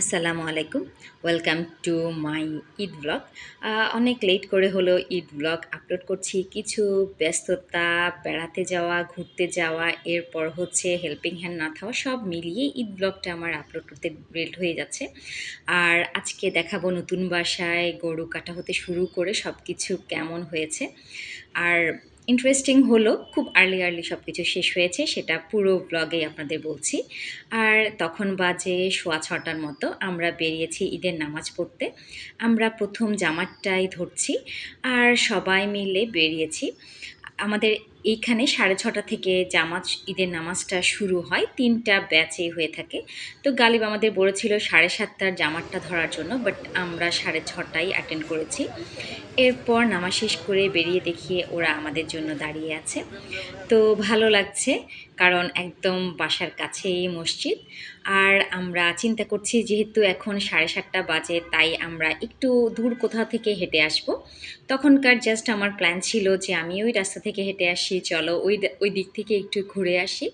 আসসালামু আলাইকুম। Welcome to my Eid blog অনেক লেট করে হলো ঈদ ব্লগ আপলোড করছি। কিছু ব্যস্ততা, বেড়াতে যাওয়া, ঘুরতে যাওয়া, এরপর হচ্ছে হেল্পিং হ্যান্ড না থাওয়া, সব মিলিয়ে ঈদ ব্লগটা আমার আপলোড করতে লেট হয়ে যাচ্ছে। আর আজকে দেখাবো নতুন বাসায় গরু কাটা হতে শুরু করে সব কিছু কেমন হয়েছে। আর ইন্টারেস্টিং হলো, খুব আর্লি আর্লি সব কিছু শেষ হয়েছে, সেটা পুরো ব্লগেই আপনাদের বলছি। আর তখন বাজে সোয়া ছটার মতো, আমরা বেরিয়েছি ঈদের নামাজ পড়তে। আমরা প্রথম জামাতটাই ধরছি, আর সবাই মিলে বেরিয়েছি। আমাদের এইখানে সাড়ে ছটা থেকে জামাত, ঈদের নামাজটা শুরু হয়। তিনটা ব্যাচে হয়ে থাকে। তো গালিব আমাদের বলেছিল সাড়ে সাতটার জামাতটা ধরার জন্য বাট আমরা সাড়ে ছটায় অ্যাটেন্ড করেছি। এরপর নামাজ শেষ করে বেরিয়ে দেখিয়ে ওরা আমাদের জন্য দাঁড়িয়ে আছে। তো ভালো লাগছে। কারণ একদম বাসার কাছেই মসজিদ। আর আমরা চিন্তা করছি যেহেতু এখন সাড়ে সাতটা বাজে, তাই আমরা একটু দূর কোথাও থেকে হেঁটে আসব। তখনকার জাস্ট আমার প্ল্যান ছিল যে আমি ওই রাস্তা থেকে হেঁটে আসি, চলো ওই ওই দিক থেকে একটু ঘুরে আসি।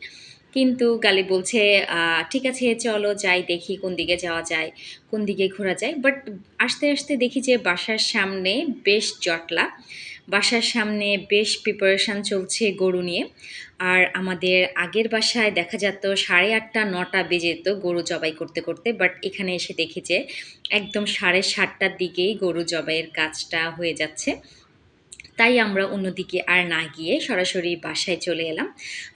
কিন্তু গালি বলছে ঠিক আছে, চলো যাই, দেখি কোন দিকে যাওয়া যায়, কোন দিকে ঘোরা যায়। বাট আসতে আসতে দেখি যে বাসার সামনে বেশ জটলা। বাসার সামনে বেশ প্রিপারেশান চলছে গরু নিয়ে। আর আমাদের আগের বাসায় দেখা যেত সাড়ে আটটা, নটা বেজে যেত গরু জবাই করতে করতে বাট এখানে এসে দেখি যে একদম সাড়ে সাতটার দিকেই গরু জবাইয়ের কাজটা হয়ে যাচ্ছে। তাই আমরা অন্যদিকে আর না গিয়ে সরাসরি বাসায় চলে এলাম।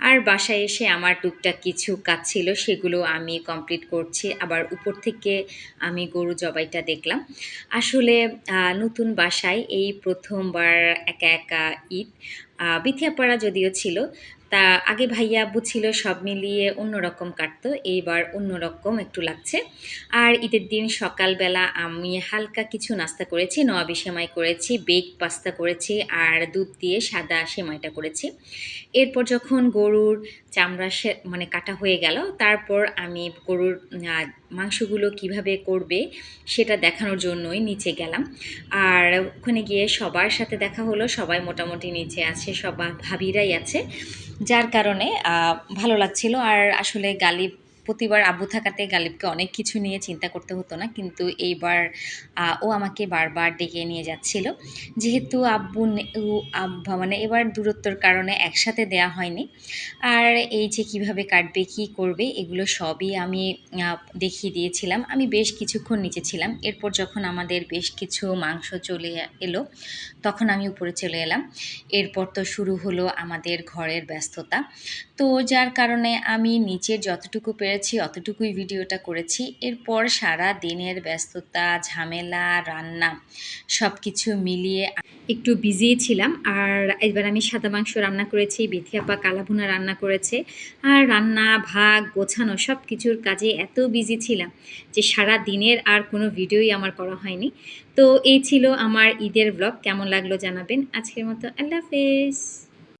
আর বাসায় এসে আমার টুকটাক কিছু কাজ ছিল, সেগুলো আমি কমপ্লিট করছি। আবার উপর থেকে আমি গরু জবাইটা দেখলাম। আসলে নতুন বাসায় এই প্রথমবার একা একা ঈদ বিথিয়াপাড়া যদিও ছিল তা আগে ভাইয়া আব্বু ছিল সব মিলিয়ে অন্যরকম কাটতো, এইবার অন্যরকম একটু লাগছে। আর ঈদের দিন সকালবেলা আমি হালকা কিছু নাস্তা করেছি নয়াবি সেমাই করেছি বেক পাস্তা করেছি, আর দুধ দিয়ে সাদা সেমাইটা করেছি। এরপর যখন গরুর চামড়া মানে কাটা হয়ে গেল, তারপর আমি গরুর মাংসগুলো কীভাবে করবে সেটা দেখানোর জন্যই নিচে গেলাম। আর ওখানে গিয়ে সবার সাথে দেখা হলো, সবাই মোটামুটি নিচে আছে সবাই ভাবিরাই আছে। যার কারণে ভালো লাগছিল। আর আসলে গালিব প্রতিবার আব্বু থাকাতে গালিবকে অনেক কিছু নিয়ে চিন্তা করতে হতো না। কিন্তু এইবার ও আমাকে বারবার ডেকে নিয়ে যাচ্ছিল। যেহেতু আব্বু আব্বা মানে এবার দূরত্বর কারণে একসাথে দেয়া হয়নি। আর এই যে কীভাবে কাটবে, কি করবে, এগুলো সবই আমি দেখিয়ে দিয়েছিলাম। আমি বেশ কিছুক্ষণ নিচে ছিলাম। এরপর যখন আমাদের বেশ কিছু মাংস চলে এলো, তখন আমি উপরে চলে এলাম। এরপর তো শুরু হলো আমাদের ঘরের ব্যস্ততা। তো যার কারণে আমি নিচের যতটুকু পেরেছি অতটুকুই ভিডিওটা করেছি। এরপর সারা দিনের ব্যস্ততা, ঝামেলা, রান্না সব কিছু মিলিয়ে একটু বিজি ছিলাম আর এবার আমি সাদা মাংস রান্না করেছি বিথিয়াপা কালাভুনা রান্না করেছে। আর রান্না, ভাগ, গোছানো সব কিছুর কাজে এত বিজি ছিলাম যে সারা দিনের আর কোনো ভিডিওই আমার করা হয়নি। তো এই ছিল আমার ঈদের ব্লগ কেমন লাগল জানাবেন? আজকের মতো আল্লাহ হাফেজ।